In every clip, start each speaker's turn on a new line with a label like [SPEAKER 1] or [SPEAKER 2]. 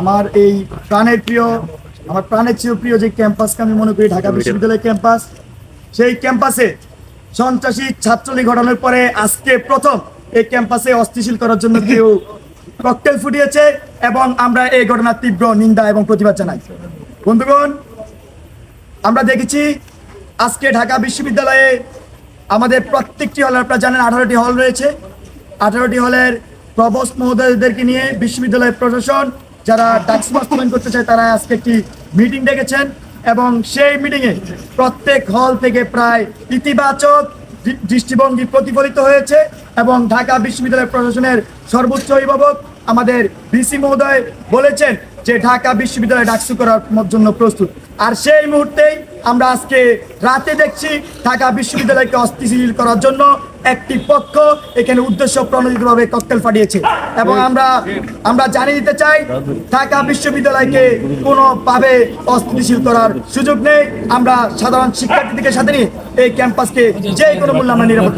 [SPEAKER 1] আমার এই প্রাণের প্রিয়, আমার প্রাণের চেয়েও প্রিয় যে ক্যাম্পাসকে আমি মনে করি ঢাকা বিশ্ববিদ্যালয় ক্যাম্পাস, সেই ক্যাম্পাসে সন্ত্রাসী ছাত্রলীগ ঘটানোর পরে আজকে প্রথম এই ক্যাম্পাসে অস্থিশীল করার জন্য কেউ ককটেল ফুটিয়েছে এবং আমরা এই ঘটনার তীব্র নিন্দা এবং প্রতিবাদ জানাই। বন্ধুগণ, আমরা দেখেছি আজকে ঢাকা বিশ্ববিদ্যালয়ে আমাদের প্রত্যেকটি হল আপনারা জানেন আঠারোটি হল রয়েছে। আঠারোটি হলের প্রবোস মহোদয়দেরকে নিয়ে বিশ্ববিদ্যালয়ের প্রশাসন যারা ট্যাক্স বাস্তবায়ন করতে চায়, তারা আজকে একটি মিটিং ডেকেছেন এবং সেই মিটিংয়ে প্রত্যেক হল থেকে প্রায় ইতিবাচক দৃষ্টিভঙ্গি প্রতিফলিত হয়েছে এবং ঢাকা বিশ্ববিদ্যালয় প্রশাসনের সর্বোচ্চ অভিভাবক আমাদের বিসি মহোদয় বলেছেন যে ঢাকা বিশ্ববিদ্যালয় ডাকসু করার জন্য প্রস্তুত। আর সেই মুহূর্তেই আমরা আজকে রাতে দেখছি ঢাকা বিশ্ববিদ্যালয়কে অস্থিতিশীল করার জন্য একটি পক্ষ এখানে উদ্দেশ্য প্রণোদিতভাবে ককটেল ফাটিয়েছে। এবং আমরা আমরা জানিয়ে দিতে চাই ঢাকা বিশ্ববিদ্যালয়কে কোনোভাবে অস্থিতিশীল করার সুযোগ নেই। আমরা সাধারণ শিক্ষার্থীদের সাথে নিয়ে এই ক্যাম্পাসকে যে কোনো মূল্যে আমরা নিরাপদ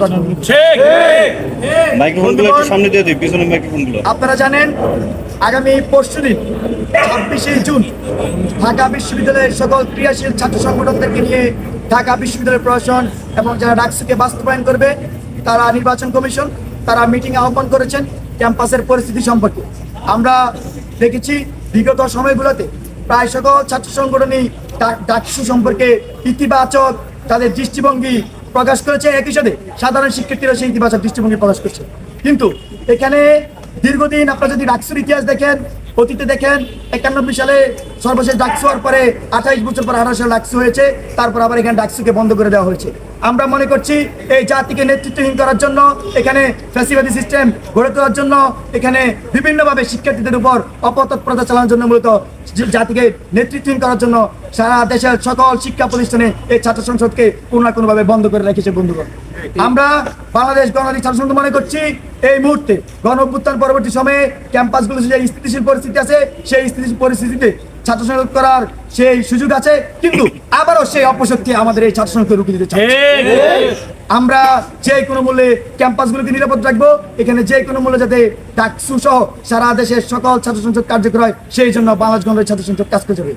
[SPEAKER 1] আপনারা জানেন আগামী পরশু দিন ছাব্বিশে জুন ঢাকা বিশ্ববিদ্যালয়ের সকল ক্রিয়াশীল ছাত্র সংগঠনদেরকে নিয়ে ঢাকা বিশ্ববিদ্যালয় প্রশাসন এবং যারা ডাকসুকে বাস্তবায়ন করবে, তারা নির্বাচন কমিশন, তারা মিটিং আহ্বান করেছেন ক্যাম্পাসের পরিস্থিতি সম্পর্কে। আমরা দেখেছি বিগত সময়গুলোতে প্রায় সকল ছাত্র সংগঠনই ডাকসু সম্পর্কে ইতিবাচক তাদের দৃষ্টিভঙ্গি প্রকাশ করেছে। একই সাথে সাধারণ শিক্ষার্থীরা সেই ইতিবাচক দৃষ্টিভঙ্গি প্রকাশ করছে। কিন্তু এখানে দীর্ঘদিন আপনারা যদি ডাকসুর ইতিহাস দেখেন অতীতে দেখেন, একানব্বই সালে সর্বশেষ ডাকসু হওয়ার পরে আঠাইশ বছর পর আঠারো সালে ডাকসু হয়েছে, তারপর আবার এখানে ডাকসুকে বন্ধ করে দেওয়া হয়েছে। আমরা মনে করছি এই জাতিকে নেতৃত্বহীন করার জন্য, এখানে ফ্যাসিবাদী সিস্টেম গড়ে তোলার জন্য, এখানে বিভিন্নভাবে শিক্ষার্থীদের উপর অপতৎপরতা চালানোর জন্য মূলত জাতিকে নেতৃত্বহীন করার জন্য সারা দেশের সকল শিক্ষা প্রতিষ্ঠানে এই ছাত্র সংসদকে কোনো না কোনোভাবে বন্ধ করে রেখেছে বন্ধুগণ। আমরা বাংলাদেশ গণতান্ত্রিক ছাত্র মনে করছি, এই মুহূর্তে গণ অভ্যুত্থান পরবর্তী সময়ে ক্যাম্পাসগুলো যে স্থিতিশীল পরিস্থিতি আছে, সেই স্থিতিশীল পরিস্থিতিতে ছাত্র করার সেই সুযোগ আছে। কিন্তু আবারও সেই অপশক্তি আমাদের এই ছাত্র রুখে দিতে চায় আমরা যে কোনো মূল্যে ক্যাম্পাসগুলোকে নিরাপদ রাখব, এখানে যে কোনো মূল্যে যাতে ডাকসু সহ সারা দেশের সকল ছাত্র সংসদ কার্যকর হয়, সেই জন্য বাংলাদেশ গণতান্ত্রিক ছাত্র সংসদ কাজ করে যাবে